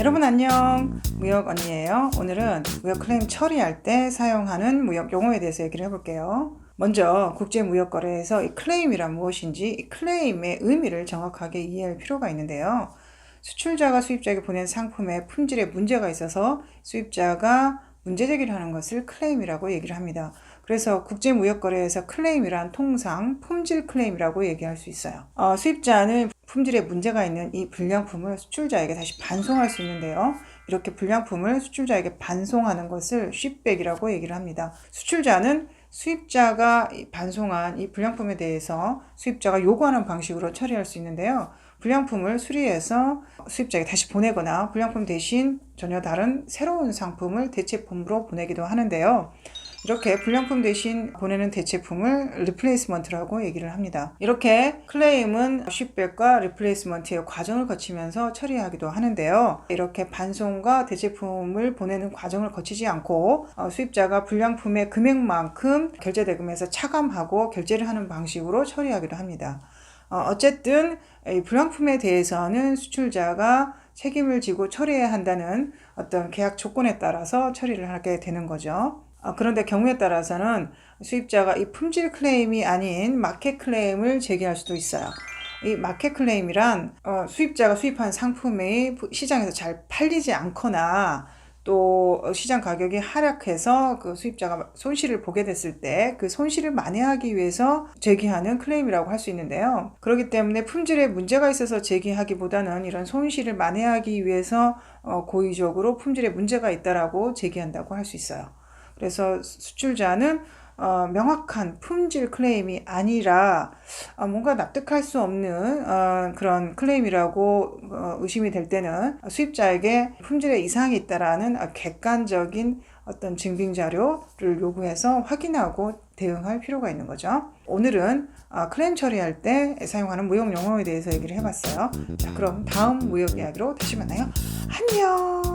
여러분 안녕 무역 언니예요 오늘은 무역 클레임 처리할 때 사용하는 무역 용어에 대해서 얘기를 해볼게요 먼저 국제무역거래에서 이 클레임이란 무엇인지 이 클레임의 의미를 정확하게 이해할 필요가 있는데요 수출자가 수입자에게 보낸 상품의 품질에 문제가 있어서 수입자가 문제 제기를 하는 것을 클레임이라고 얘기를 합니다. 그래서 국제무역거래에서 클레임이란 통상 품질 클레임이라고 얘기할 수 있어요. 어, 수입자는 품질에 문제가 있는 이 불량품을 수출자에게 다시 반송할 수 있는데요. 이렇게 불량품을 수출자에게 반송하는 것을 쉽백이라고 얘기를 합니다. 수출자는 수입자가 이 반송한 이 불량품에 대해서 수입자가 요구하는 방식으로 처리할 수 있는데요. 불량품을 수리해서 수입자에게 다시 보내거나 불량품 대신 전혀 다른 새로운 상품을 대체품으로 보내기도 하는데요. 이렇게 불량품 대신 보내는 대체품을 리플레이스먼트라고 얘기를 합니다. 이렇게 클레임은 쉽백과 리플레이스먼트의 과정을 거치면서 처리하기도 하는데요. 이렇게 반송과 대체품을 보내는 과정을 거치지 않고 어, 수입자가 불량품의 금액만큼 결제 대금에서 차감하고 결제를 하는 방식으로 처리하기도 합니다. 어, 어쨌든 이 불량품에 대해서는 수출자가 책임을 지고 처리해야 한다는 어떤 계약 조건에 따라서 처리를 하게 되는 거죠. 어, 그런데 경우에 따라서는 수입자가 이 품질 클레임이 아닌 마켓 클레임을 제기할 수도 있어요. 이 마켓 클레임이란 어, 수입자가 수입한 상품이 시장에서 잘 팔리지 않거나 또 시장 가격이 하락해서 그 수입자가 손실을 보게 됐을 때 그 손실을 만회하기 위해서 제기하는 클레임이라고 할 수 있는데요. 그렇기 때문에 품질에 문제가 있어서 제기하기보다는 이런 손실을 만회하기 위해서 어, 고의적으로 품질에 문제가 있다라고 제기한다고 할 수 있어요. 그래서 수출자는 어, 명확한 품질 클레임이 아니라 어, 뭔가 납득할 수 없는 어, 그런 클레임이라고 어, 의심이 될 때는 수입자에게 품질에 이상이 있다라는 어, 객관적인 어떤 증빙 자료를 요구해서 확인하고 대응할 필요가 있는 거죠. 오늘은 어, 클레임 처리할 때 사용하는 무역 용어에 대해서 얘기를 해봤어요. 자, 그럼 다음 무역 이야기로 다시 만나요. 안녕.